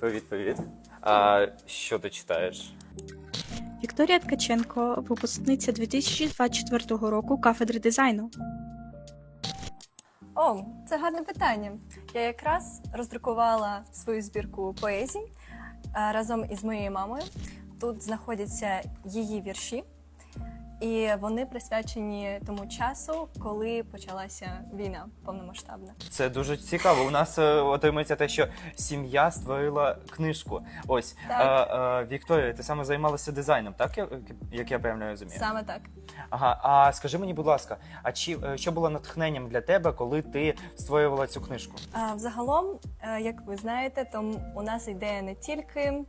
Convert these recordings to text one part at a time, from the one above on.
Привіт, привіт. А що ти читаєш? Вікторія Ткаченко, випускниця 2024 року кафедри дизайну. О, це гарне питання. Я якраз роздрукувала свою збірку поезій разом із моєю мамою. Тут знаходяться її вірші, і вони присвячені тому часу, коли почалася війна повномасштабна. Це дуже цікаво. У нас е, отримується те, що сім'я створила книжку. Ось Так. е, е, Вікторія, ти саме займалася дизайном, так я- як я правильно розумію? Саме так. Ага. А скажи мені, будь ласка, а чи е, що було натхненням для тебе, коли ти створювала цю книжку? А, Взагалом, е, як ви знаєте, то у нас йде не тільки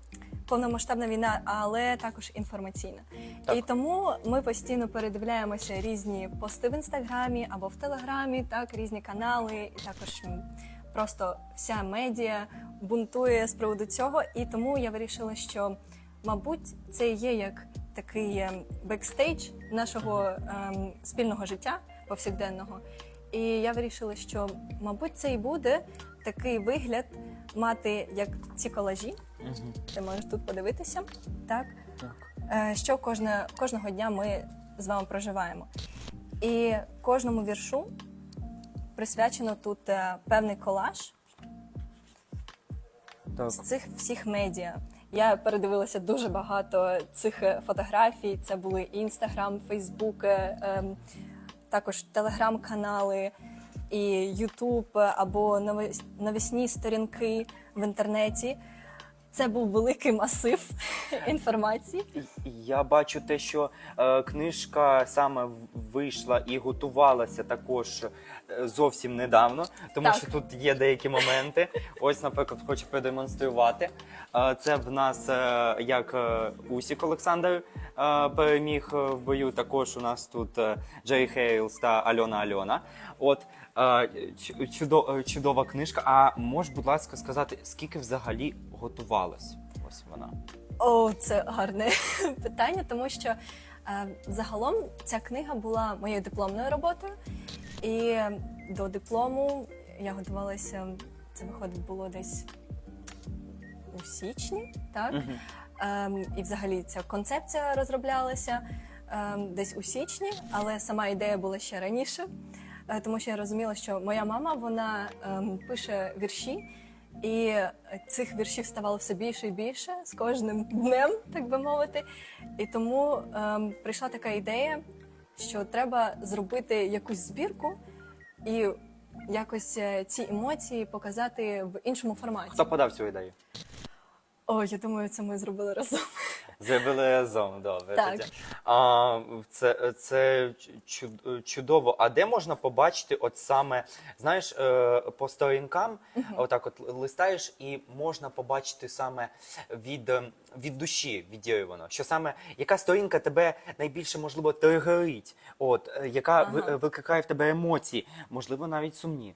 повномасштабна війна, але також інформаційна. Так. І тому ми постійно передивляємося різні пости в інстаграмі або в телеграмі, так різні канали, і також просто вся медіа бунтує з приводу цього. І тому я вирішила, що мабуть це є як такий ем, бекстейдж нашого ем, спільного життя повсякденного. І я вирішила, що мабуть це і буде такий вигляд мати як ці колажі. Угу. Ти можеш тут подивитися, так Так. е, що кожне, кожного дня ми з вами проживаємо. І кожному віршу присвячено тут е, певний колаж Так. з цих всіх медіа. Я передивилася дуже багато цих е, фотографій. Це були інстаграм, фейсбук, ем, також телеграм-канали і Ютуб або новис- новісні сторінки в інтернеті. Це був великий масив інформації. Я бачу те, що е, книжка саме вийшла і готувалася також е, зовсім недавно, тому Так. що тут є деякі моменти. Ось, наприклад, хочу продемонструвати. Е, це в нас е, як е, Усік Олександр е, переміг е, в бою. Також у нас тут е, Джері Хейлс та Альона Альона. От е, чудо- чудова книжка. А можеш, будь ласка, сказати, скільки взагалі готувалась? Ось вона. О, це гарне питання, тому що е, загалом ця книга була моєю дипломною роботою, і до диплому я готувалася. Це виходить було десь у січні, так? Ем, і взагалі ця концепція розроблялася ем, десь у січні, але сама ідея була ще раніше, е, тому що я розуміла, що моя мама вона ем, пише вірші, і цих віршів ставало все більше і більше з кожним днем, так би мовити. І тому ем, прийшла така ідея, що треба зробити якусь збірку і якось е, ці емоції показати в іншому форматі. Хто подав цю ідею? О, я думаю, це ми зробили разом. Зробили разом, добре. Так. А, це, це чу- чудово. А де можна побачити, от саме, знаєш, е, по сторінкам, отак от листаєш, і можна побачити саме від, від душі відірвано, що саме яка сторінка тебе найбільше можливо тригерить, от е, яка Ага. викликає в тебе емоції, можливо, навіть сумні.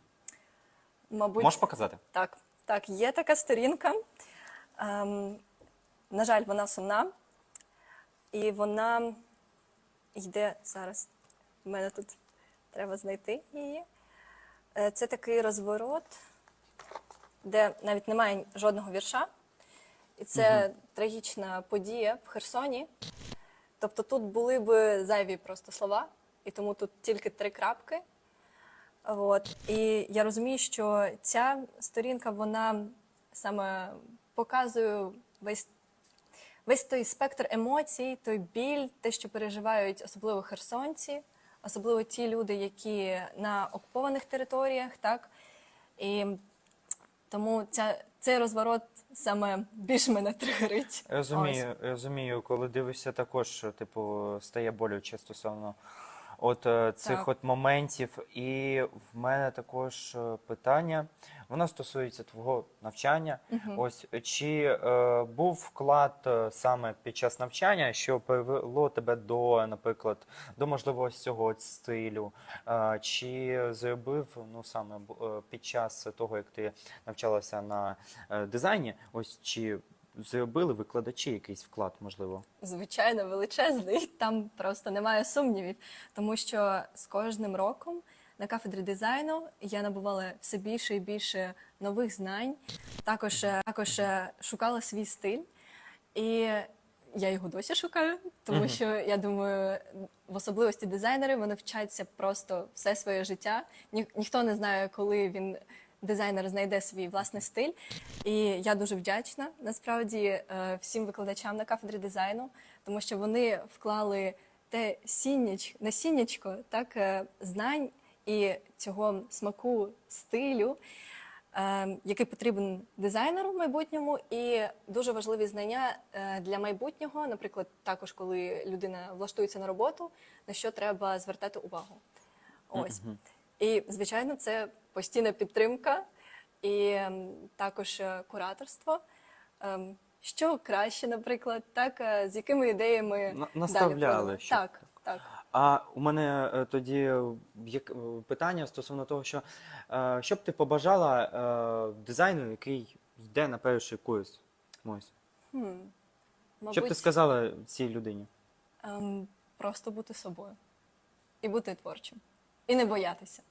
Мабуть, Можеш показати? Так, так, є така сторінка. Ем, на жаль, вона сумна. І вона йде зараз. У мене тут треба знайти її. Е, Це такий розворот, де навіть немає жодного вірша. І це трагічна подія в Херсоні. Тобто тут були б зайві просто слова, і тому тут тільки три крапки. От. І я розумію, що ця сторінка вона саме показує весь, весь той спектр емоцій, той біль, те, що переживають особливо херсонці, особливо ті люди, які на окупованих територіях, так? І тому ця, цей розворот саме більш мене тригерить. Розумію, розумію, коли дивишся, також типу стає болюче стосовно от е, цих Так. от моментів. І в мене також е, питання. Воно стосується твого навчання. Ось чи е, був вклад е, саме під час навчання, що привело тебе до, наприклад, до можливо ось цього от стилю? Е, чи зробив ну саме б- е, під час того, як ти навчалася на е, дизайні, ось чи зробили викладачі якийсь вклад, можливо? звичайно величезний. Там просто немає сумнівів, тому що з кожним роком на кафедрі дизайну я набувала все більше і більше нових знань. Також, е, також е, шукала свій стиль, і я його досі шукаю, тому що я думаю, в особливості дизайнери вони вчаться просто все своє життя. Ні, ніхто не знає, коли він. Дизайнер знайде свій власний стиль, і я дуже вдячна насправді е, всім викладачам на кафедрі дизайну, тому що вони вклали те сінніч, насіннячко так е, знань і цього смаку стилю, е, який потрібен дизайнеру в майбутньому, і дуже важливі знання для майбутнього, наприклад, також коли людина влаштується на роботу, на що треба звертати увагу. Ось. І, звичайно, це постійна підтримка і ем, також е, кураторство. Ем, Що краще, наприклад, так, е, з якими ідеями На- далі наставляли, щоб Так, так. А у мене е, тоді як, питання стосовно того, що що б ти побажала дизайну, який йде на перший курс? Ось. Хм. Що б ти сказала цій людині? ем, просто бути собою і бути творчим. І не боятися.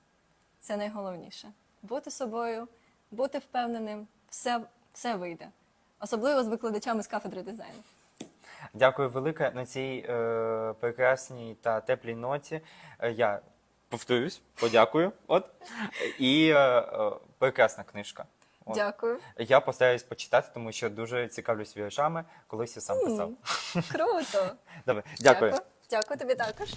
Це найголовніше. Бути собою, бути впевненим, все, все вийде. Особливо з викладачами з кафедри дизайну. Дякую велике на цій е, прекрасній та теплій ноті. Е, я повторюсь, подякую. От. І е, е, прекрасна книжка. От. Дякую. Я постараюсь почитати, тому що дуже цікавлюсь віршами, колись я сам писав. Круто. Добре, дякую. Дякую тобі також.